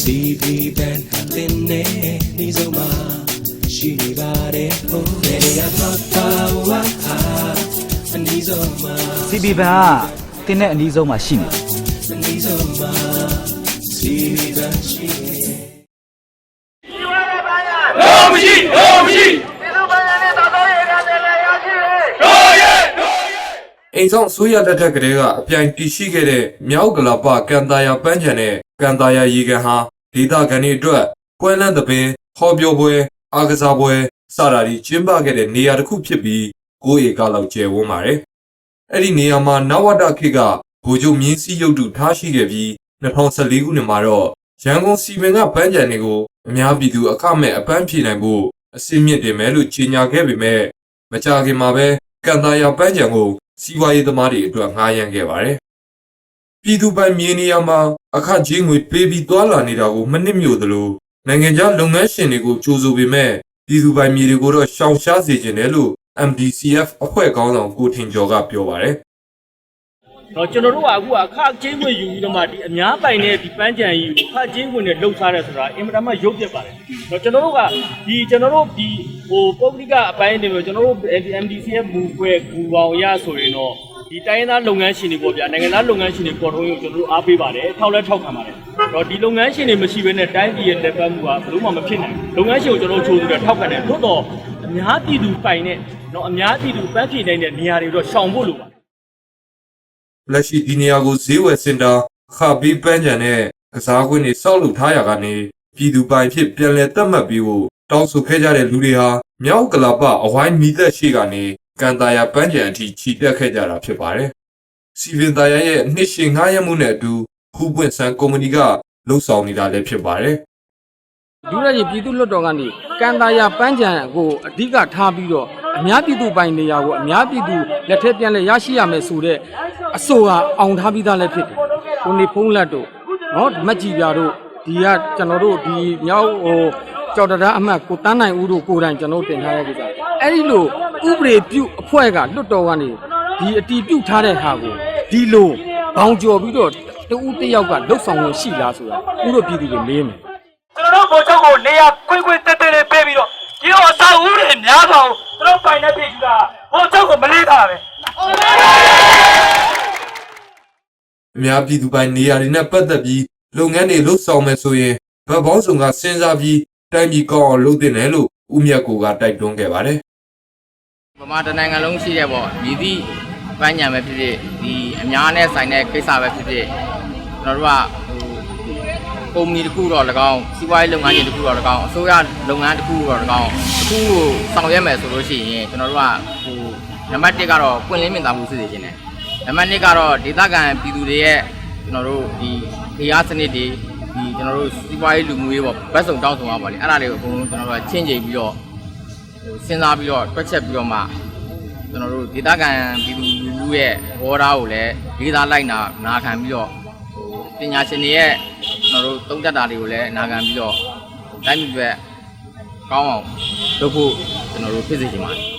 CB band တင်နေဒီဆုံးမှာရှိနေပါတယ်ဟိုနေရာတော့ပါဝါဟာအနီးဆုံးမှာ CB ဘန်ကတင်းတဲ့အနီးဆုံးမှာရှိနေတယ်အနီးဆုံးမှာ CB band ရှိနေလုံးမရှိလုံးမရှိပြည်သူ့ဗန်ရနဲ့သာသောရေကတည်းကရရှိတယ်တို့ရဲ့တို့ရဲ့အိမ်ဆောင်ဆိုးရလက်ထက်ကလေးကအပြိုင်တည်ရှိခဲ့တဲ့မြောက်ကလာပကန်တာယာပန်းချံနဲ့ ကန်တာယာရေကန်ဟာဒေသခံတွေအတွက်ပွဲလန်းသပင်ဟောပြောပွဲအားကစားပွဲစတာတွေကျင်းပခဲ့တဲ့နေရာတစ်ခုဖြစ်ပြီးကိုးဧကလောက်ကျယ်ဝန်းပါတယ်။အဲ့ဒီနေရာမှာနဝတခေတ်ကဗိုလ်ချုပ်မြင်းစည်းရုပ်တုထားရှိခဲ့ပြီး2014ခုနှစ်မှာတော့ရန်ကုန်စီမံကပန်းချံတွေကိုအများပြည်သူအခမဲ့အပန်းဖြေနိုင်ဖို့အစင်းမြင့်တင်မယ်လို့ကြေညာခဲ့ပေမဲ့မကြာခင်မှာပဲကန်တာယာပန်းချံကိုစီးပွားရေးသမားတွေအတွက်ငှားရမ်းခဲ့ပါတယ်။ ပြည်သူပိုင်မြေနေရာမှာအခကြေးငွေပေးပြီးတွာလာနေတာကိုမနစ်မြို့သလိုနိုင်ငံခြားလုပ်ငန်းရှင်တွေကိုကြိုးဆိုပေမဲ့ပြည်သူပိုင်မြေတွေကိုတော့ရှောင်ရှားစေခြင်းတယ်လို့ MDCF အဖွဲ့ခေါင်းဆောင်ကိုထင်ကျော်ကပြောပါတယ်။တော့ကျွန်တော်တို့ကအခုကအခကျင်းဝင်ယူပြီးတော့မှဒီအများပိုင်တဲ့ဒီပန်းကြံကြီးကိုအခကျင်းဝင်နဲ့လှုပ်ရှားတယ်ဆိုတာအင်မတန်မှရုပ်ပြပါတယ်တော့ကျွန်တော်တို့ကဒီကျွန်တော်တို့ဒီဟိုပုဂ္ဂလိကအပိုင်းတွေပဲကျွန်တော်တို့ MDCF မူပွဲဂူပေါင်ရဆိုရင်တော့ ဒီတိုင်းသားလုပ်ငန်းရှင်တွေပေါ့ဗျာနိုင်ငံသားလုပ်ငန်းရှင်တွေပေါ်ထုံးရုံကျွန်တော်တို့အားပေးပါတယ်ထောက်လဲထောက်ခံပါတယ်တော့ဒီလုပ်ငန်းရှင်တွေမရှိဘဲနဲ့တိုင်းပြည်ရဲ့လက်ပတ်မှုကဘယ်လို့မှမဖြစ်နိုင်ဘူးလုပ်ငန်းရှင်ကိုကျွန်တော်တို့ချိုးပြီးတော့ထောက်ခံတယ်သို့တော့အများပြည်သူပိုင်တဲ့တော့အများပြည်သူပန်းဖြေနိုင်တဲ့နေရာတွေတော့ရှောင်ဖို့လိုပါတယ်လက်ရှိဒီနေရာကိုဈေးဝယ်စင်တာခါပြီးပန်းချံနဲ့ကစားကွင်းတွေစောက်လုပ်ထားရကနေပြည်သူပိုင်ဖြစ်ပြန်လည်သတ်မှတ်ပြီးဖို့တောင်းဆိုခဲ့ကြတဲ့လူတွေဟာမြောက်ကလာပအဝိုင်းမီသက်ရှိကနေ ကန်တာယာပန်းချံအထိခြိတက်ခဲ့ကြတာဖြစ်ပါတယ်။စီဗင်တာယာရဲ့နှစ်ရှင်ငှားရမ်းမှုနဲ့အတူဟူပွင့်ဆန်ကုမ္ပဏီကလှုပ်ဆောင်နေတာလည်းဖြစ်ပါတယ်။ဒုရကြီးပြည်သူ့လွှတ်တော်ကနေကန်တာယာပန်းချံကိုအဓိကထားပြီးတော့အများပြည်သူပိုင်နေရာကိုအများပြည်သူလက်ထက်ပြန်လဲရရှိရမယ်ဆိုတဲ့အဆိုဟာအောင်ထားပြီးသားလည်းဖြစ်တယ်။ကိုနေဖုံးလက်တို့နော်မက်ကြီးပြတို့ဒီကကျွန်တော်တို့ဒီမြောက်ဟိုကြော်တရအမှတ်ကိုတန်းနိုင်ဦးတို့ကိုယ်တိုင်ကျွန်တော်တို့တင်ထားတဲ့ကိစ္စ။အဲ့ဒီလို ဥပဒေပြုအဖွဲ့ကလွှတ်တော်ကနေဒီအတီးပြုတ်ထားတဲ့ဟာကိုဒီလိုဘောင်ကျော်ပြီးတော့တဦးတစ်ယောက်ကလှုပ်ဆောင်ဝင်ရှိလားဆိုတာဥတို့ပြည်သူတွေမေးမယ်ကျွန်တော်တို့ဗိုလ်ချုပ်ကိုနေရာကွင်းကွင်းတက်တက်လေးပေးပြီးတော့ဒီတော့အစာဦးတွေများပါအောင်ကျွန်တော်ပိုင်တဲ့ပြည်သူကဗိုလ်ချုပ်ကိုမလေးတာပဲအများပြည်သူပိုင်နေရာတွေနဲ့ပတ်သက်ပြီးလုပ်ငန်းတွေလှုပ်ဆောင်မယ်ဆိုရင်ဗတ်ပေါင်းစုံကစဉ်းစားပြီးတိုင်းပြည်ကောင်းအောင်လုပ်တင်တယ်လို့ဦးမြတ်ကိုကတိုက်တွန်းခဲ့ပါတယ် ဗမာတိုင်းနိုင်ငံလုံးရှိတဲ့ပေါ့မြည်သည့်ပန်းညံပဲဖြစ်ဖြစ်ဒီအများနဲ့ဆိုင်တဲ့ကိစ္စပဲဖြစ်ဖြစ်ကျွန်တော်တို့ကဟိုကုမ္ပဏီတစ်ခုတော့၎င်းစီးပွားရေးလုပ်ငန်းကြီးတစ်ခုတော့၎င်းအစိုးရလုပ်ငန်းတစ်ခုတော့၎င်းတစ်ခုကိုဆောင်ရွက်မယ်ဆိုလို့ရှိရင်ကျွန်တော်တို့ကဟိုနံပါတ်1ကတော့ပွင့်လင်းမြင်သာမှုစစ်စေခြင်းတယ်နံပါတ်2ကတော့ဒေသခံပြည်သူတွေရဲ့ကျွန်တော်တို့ဒီခေအားစနစ်တွေဒီကျွန်တော်တို့စီးပွားရေးလူမှုရေးပေါ့ဘက်စုံတောင်းဆိုရပါလေအဲ့ဒါတွေကိုအကုန်လုံးကျွန်တော်တို့ကချင်းချိန်ပြီးတော့ ဟိုစဉ်းစားပြီးတော့တွက်ချက်ပြီးတော့မှကျွန်တော်တို့ဒေသခံပြည်သူလူထုရဲ့ဘောဓာကိုလည်းလေးစားလိုက်နာနာခံပြီးတော့ဟိုပညာရှင်တွေရဲ့ကျွန်တော်တို့သုံးသပ်တာတွေကိုလည်းနာခံပြီးတော့တိုင်းပြည်အတွက်ကောင်းအောင်လုပ်ဖို့ကျွန်တော်တို့ဖြစ်စေချင်ပါတယ်